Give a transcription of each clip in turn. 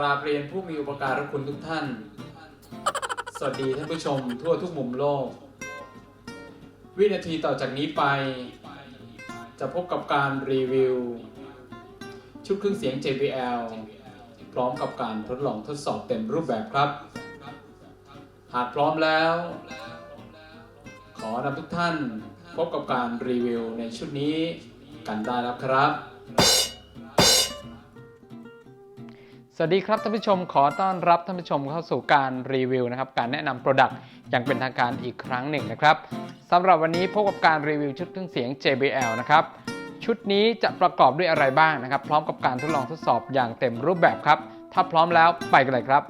ราบเรียนผู้มีอุปการะคุณทุกท่าน สวัสดีท่านผู้ชมทั่วทุกมุมโลก วินาทีต่อจากนี้ไป จะพบกับการรีวิว ชุดเครื่องเสียง JBL พร้อมกับการทดลองทดสอบเต็มรูปแบบครับ หากพร้อมแล้ว ขอนำทุกท่านพบกับการรีวิวในชุดนี้กันได้แล้วครับ สวัสดีครับท่านผู้ชมขอต้อนรับท่านผู้ชมเข้าสู่การรีวิวนะครับการแนะนำ Product อย่างเป็นทางการอีกครั้งหนึ่งนะครับสำหรับวันนี้พบกับการรีวิวชุดเครื่องเสียง JBL นะครับชุดนี้จะประกอบด้วยอะไรบ้างนะครับ พร้อมกับการทดลองทดสอบอย่างเต็มรูปแบบครับ ถ้าพร้อมแล้วไปกันเลยครับ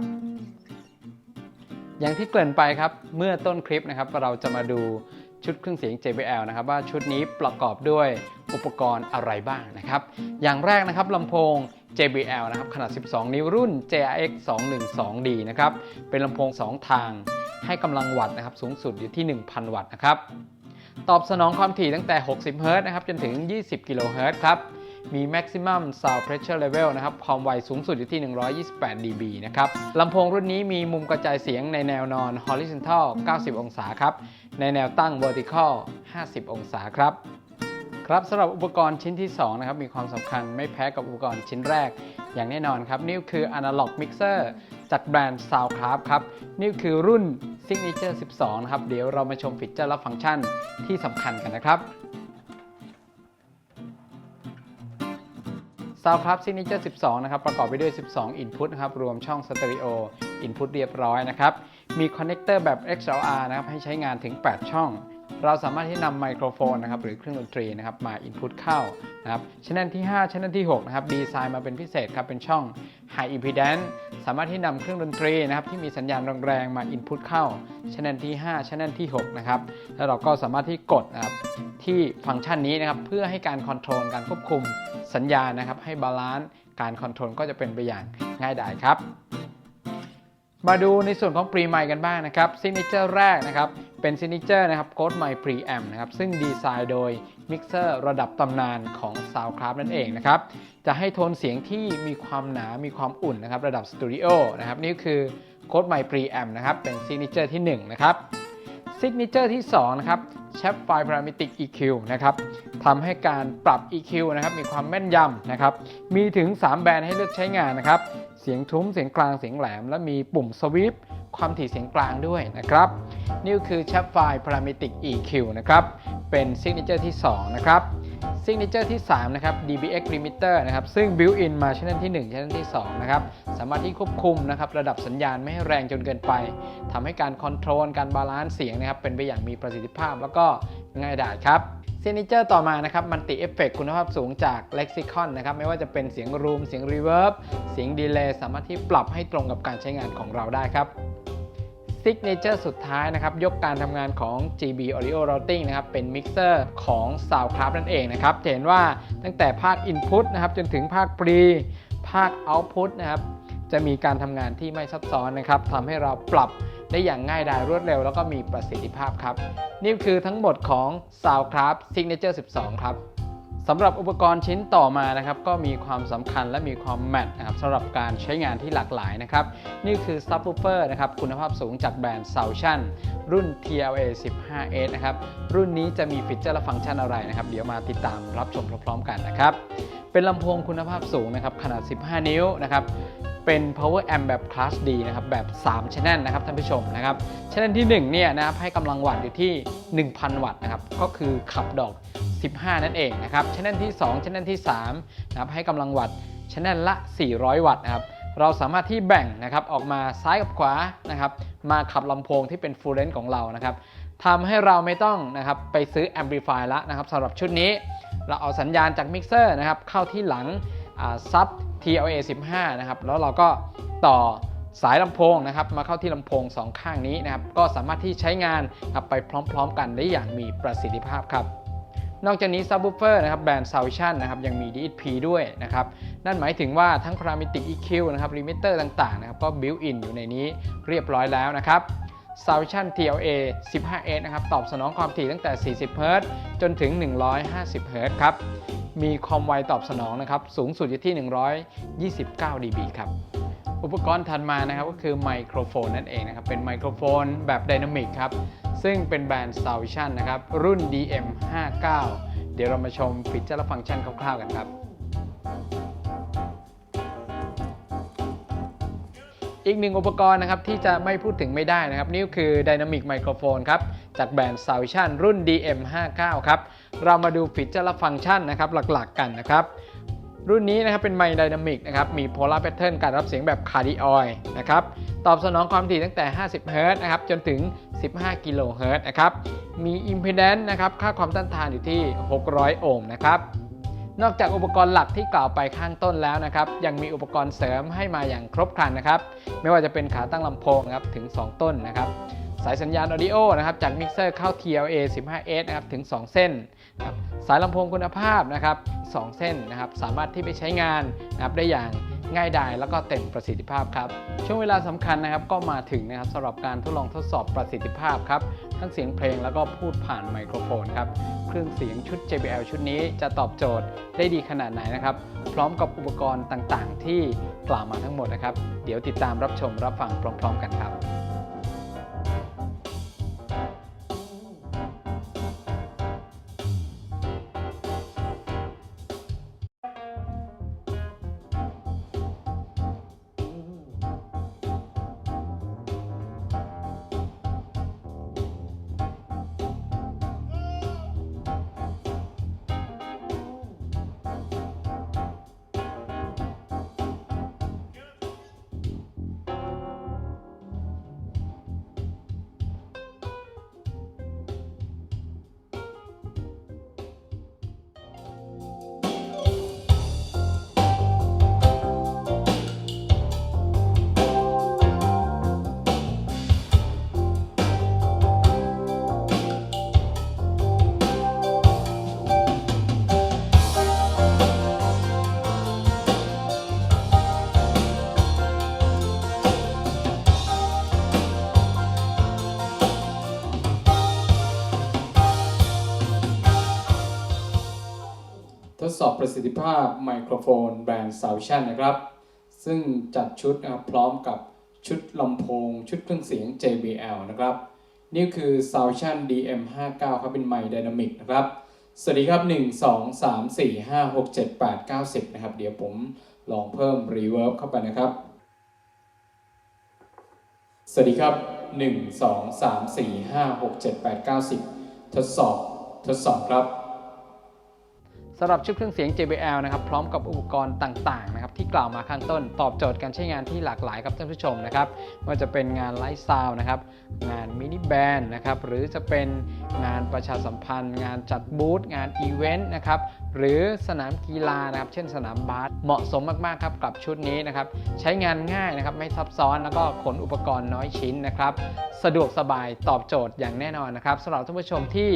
อย่างที่เกริ่นไปครับเมื่อต้นคลิปนะครับเราจะมาดูชุดเครื่องเสียง JBL นะครับว่าชุดนี้ประกอบด้วยอุปกรณ์อะไรบ้างนะครับ อย่างแรกนะครับลำโพง JBL นะครับขนาด 12 นิ้วรุ่น JRX 212D นะครับ เป็นลำโพง 2 ทาง ให้กำลังวัตต์นะครับ สูงสุดอยู่ที่ 1,000 วัตต์นะครับ ตอบสนองความถี่ตั้งแต่ 60 Hz นะครับ จนถึง 20 kHz ครับ มี maximum sound pressure level นะครับ ความไวสูงสุดอยู่ที่ 128 dB นะครับ ลำโพงรุ่นนี้มีมุมกระจายเสียงในแนวนอน horizontal 90 องศาครับ ในแนวตั้ง vertical 50 องศาครับ ครับสำหรับอุปกรณ์ชิ้นที่2นะครับมีความสำคัญไม่แพ้กับอุปกรณ์ชิ้นแรก อย่างแน่นอนครับนี่คือ Analog Mixer จากแบรนด์ Soundcraft ครับนี่คือรุ่น Signature 12 นะครับ เดี๋ยวเรามาชมฟีเจอร์และฟังก์ชันที่สำคัญกันนะครับ Soundcraft Signature 12 นะครับ ประกอบไปด้วย 12 Input นะครับ รวมช่องสเตอริโอ Input เรียบร้อยนะครับ มีคอนเนคเตอร์แบบ XLR นะครับ ให้ใช้งานถึง 8 ช่อง เราสามารถที่นำไมโครโฟนนะครับหรือเครื่องดนตรีนะครับมา Input เข้านะครับช anel ที่ 5ช anel ที่6นะครับดีไซน์มาเป็นพิเศษครับเป็นช่อง High Impedance สามารถที่นำเครื่องดนตรีนะครับที่มีสัญญาณแรงๆมา Input เข้าช anel ที่ 5ช anel ที่6นะครับแล้วเราก็สามารถที่กดนะครับที่ฟังก์ชันนี้นะครับเพื่อให้การคอนโทรลการควบคุมสัญญาณนะครับให้บาลานซ์การคอนโทรลก็จะเป็นไปอย่างง่ายดายครับ มาดูในส่วนของปรีไมค์กันบ้างนะครับซิ g เนเจอร์แรกนะครับ เป็นซิ g เนเจอร์นะครับโค้ดไมค์ปรีแอมนะครับ ซึ่งดีไซน์โดยมิกเซอร์ระดับตำนานของ Soundcraft นั่นเองนะครับ จะให้โทนเสียงที่มีความหนา มีความอุ่นนะครับ ระดับสตูดิโอนะครับ นี่คือโค้ดไมค์ปรีแอมนะครับ เป็นซิ g เนเจอร์ที่ 1 นะครับซิกเนเจอร์ที่ 2 นะครับแชปไฟ Parametric EQ นะครับ ทำให้การปรับ EQ นะครับมีความแม่นยำนะครับ มีถึง 3 แบรนด์ให้เลือกใช้งานนะครับ เสียงทุ้ม เสียงกลาง เสียงแหลม และมีปุ่มสวิปความถี่เสียงกลางด้วยนะครับ นี่คือแชปไฟ Parametric EQ นะครับ เป็นซิกเนเจอร์ที่ 2 นะครับซิกเนเจอร์ที่ 3 นะครับ DBX Limiter นะครับ ซึ่ง built-in มาชั้นที่ 1 ชั้นที่ 2 นะครับ สามารถที่ควบคุมนะครับ ระดับสัญญาณไม่ให้แรงจนเกินไปทำให้การคอนโทรล การบาลานซ์เสียงนะครับ เป็นไปอย่างมีประสิทธิภาพแล้วก็ง่ายดายครับ ซิเนเจอร์ต่อมานะครับมันติเอฟเฟกคุณภาพสูงจาก Lexicon นะครับไม่ว่าจะเป็นเสียงรูมเสียงรีเวิร์บเสียงดีเลย์สามารถที่ปรับให้ตรงกับการใช้งานของเราได้ครับซิกเนเจอร์สุดท้ายนะครับ ยกการทำงานของ GB Audio Routing นะครับ เป็นมิกเซอร์ของ Soundcraft นั่นเองนะครับเห็นว่าตั้งแต่ภาค Input นะครับ จนถึงภาค Pre ภาค Output นะครับ จะมีการทำงานที่ไม่ซับซ้อนนะครับทำให้เราปรับ ได้อย่างง่ายดายรวดเร็วแล้วก็มีประสิทธิภาพครับ นี่คือทั้งหมดของ Soundcraft Signature 12 ครับสำหรับอุปกรณ์ชิ้นต่อมานะครับก็มีความสำคัญและมีความแมทนะครับสำหรับการใช้งานที่หลากหลายนะครับ นี่คือ Subwoofer นะครับคุณภาพสูงจากแบรนด์ s o u c h a n รุ่น TLA 15S นะครับ รุ่นนี้จะมีฟีเจอร์และฟังก์ชันอะไรนะครับ เดี๋ยวมาติดตามรับชมพร้อมๆกันนะครับ เป็นลำโพงคุณภาพสูงนะครับขนาด 15 นิ้วนะครับ เป็น power amp แบบ class D นะครับ แบบ 3 channel นะครับท่านผู้ชมนะครับ channel ที่ 1 เนี่ยนะครับ ให้กำลังวัตต์อยู่ที่ 1,000 วัตต์นะครับ ก็คือขับดอก 15 นั่นเองนะครับ channel ที่ 2 channel ที่3นะครับ ให้กำลังวัตต์ channel ละ 400 วัตต์นะครับเราสามารถที่แบ่งนะครับออกมาซ้ายกับขวานะครับ มาขับลำโพงที่เป็น full range ของเรานะครับทำให้เราไม่ต้องนะครับไปซื้อ amplifier ละนะครับสำหรับชุดนี้ เราเอาสัญญาณจากมิกเซอร์นะครับเข้าที่หลังซับ TLA 15 นะครับ แล้วเราก็ต่อสายลำโพงนะครับ มาเข้าที่ลำโพง2ข้างนี้นะครับ ก็สามารถที่ใช้งานไปพร้อมๆ กันได้อย่างมีประสิทธิภาพครับนอกจากนี้ Subwoofer นะครับแบรนด์ s o u c h a n นะครับยังมี DSP ด้วยนะครับนั่นหมายถึงว่าทั้ง Parametric EQ นะครับ Limiter ต่างๆนะครับก็ built-in อยู่ในนี้เรียบร้อยแล้วนะครับ s o u c h a n TLA 15S นะครับตอบสนองความถี่ตั้งแต่ 40 Hz จนถึง 150 Hz ครับ มีความไวตอบสนองนะครับ สูงสุดอยู่ที่ 129 dB ครับ อุปกรณ์ถัดมานะครับก็คือไมโครโฟนนั่นเองนะครับ เป็นไมโครโฟนแบบไดนามิกครับ ซึ่งเป็นแบรนด์ s o u n d Vision นะครับ รุ่น DM59 เดี๋ยวเรามาชมฟีเจอร์และฟังก์ชันคร่าวๆกันครับอีกหนึ่งอุปกรณ์นะครับที่จะไม่พูดถึงไม่ได้นะครับ นี่ก็คือ Dynamic Microphone ครับ จากแบรนด์ s o u n d Vision รุ่น DM59 ครับเรามาดูฟีเจอร์และฟังก์ชันนะครับหลักๆกันนะครับรุ่นนี้นะครับเป็นไมค์ไดนามิกนะครับมีโพลาร์แพทเทิร์นการรับเสียงแบบคาร์ดิออยนะครับตอบสนองความถี่ตั้งแต่ 50เฮิรต์นะครับจนถึง 15 กิโลเฮิรตซ์นะครับมีอิมพีแดนซ์นะครับค่าความต้านทานอยู่ที่ 600 โอห์มนะครับนอกจากอุปกรณ์หลักที่กล่าวไปข้างต้นแล้วนะครับยังมีอุปกรณ์เสริมให้มาอย่างครบครันนะครับไม่ว่าจะเป็นขาตั้งลำโพงครับถึง 2 ต้นนะครับ สายสัญญาณออดิโอนะครับจากมิกเซอร์เข้า TLA 15S นะครับถึง 2 เส้นนะครับสายลำโพงคุณภาพนะครับ2เส้นนะครับสามารถที่ไปใช้งานนะครับได้อย่างง่ายดายแล้วก็เต็มประสิทธิภาพครับช่วงเวลาสำคัญนะครับก็มาถึงนะครับสำหรับการทดลองทดสอบประสิทธิภาพครับทั้งเสียงเพลงแล้วก็พูดผ่านไมโครโฟนครับเครื่องเสียงชุด JBL ชุดนี้จะตอบโจทย์ได้ดีขนาดไหนนะครับพร้อมกับอุปกรณ์ต่างๆ ที่กล่าวมาทั้งหมดนะครับ เดี๋ยวติดตามรับชมรับฟังพร้อม ๆ กันครับ ประสิทธิภาพไมโครโฟนแบรนด์ s o u n d นะครับ ซึ่งจัดชุดนะครับพร้อมกับชุดลำโพง ชุดเครื่องเสียง JBL นะครับ นี่คือ s o u n d DM59 ครับเป็นไมค์ไดนามิกนะครับ สวัสดีครับ 1 2 3 4 5 6 7 8 9 10 นะครับ เดี๋ยวผมลองเพิ่ม reverb เข้าไปนะครับ สวัสดีครับ 1 2 3 4 5 6 7 8 9 10 ทดสอบ ทดสอบครับ สำหรับชุดเครื่องเสียง JBL นะครับพร้อมกับอุปกรณ์ต่างๆนะครับที่กล่าวมาข้างต้นตอบโจทย์การใช้งานที่หลากหลายครับท่านผู้ชมนะครับไม่ว่าจะเป็นงานไลฟ์ซาวนะครับงานมินิแบนด์นะครับหรือจะเป็นงานประชาสัมพันธ์ งานจัดบูธงานอีเวนต์นะครับหรือสนามกีฬานะครับเช่นสนามบาสเหมาะสมมากๆครับกับชุดนี้นะครับใช้งานง่ายนะครับไม่ซับซ้อนแล้วก็ขนอุปกรณ์น้อยชิ้นนะครับสะดวกสบายตอบโจทย์อย่างแน่นอนนะครับสำหรับท่านผู้ชมที่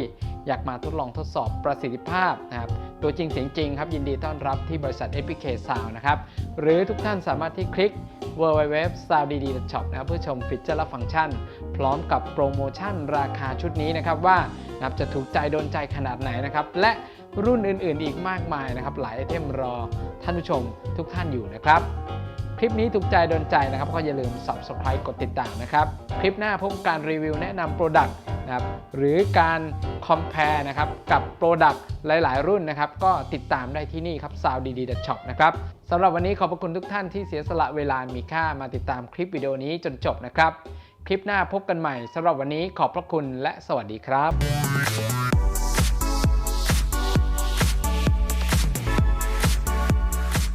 อยากมาทดลองทดสอบประสิทธิภาพนะครับ ตัวจริงเสียงจริงครับยินดีต้อนรับที่บริษัท APK Sound นะครับ หรือทุกท่านสามารถที่คลิก www sound dd shop นะครับเพื่อชมฟีเจอร์และฟังก์ชัน พร้อมกับโปรโมชั่นราคาชุดนี้นะครับว่านะครับจะถูกใจโดนใจขนาดไหนนะครับและรุ่นอื่นๆ อีกมากมายนะครับหลายไอเทมรอท่านผู้ชมทุกท่านอยู่นะครับคลิปนี้ถูกใจโดนใจนะครับก็อย่าลืม subscribe กดติดตามนะครับ คลิปหน้าพบการรีวิวแนะนำ Product นะครับหรือการ compare นะครับกับ Product หลาย ๆ รุ่นนะครับก็ติดตามได้ที่นี่ครับ s o u n d d d shop นะครับสำหรับวันนี้ขอบพระคุณทุกท่านที่เสียสละเวลามีค่ามาติดตามคลิปวิดีโอนี้จนจบนะครับ คลิปหน้าพบกันใหม่สำหรับวันนี้ขอบพระคุณและสวัสดีครับ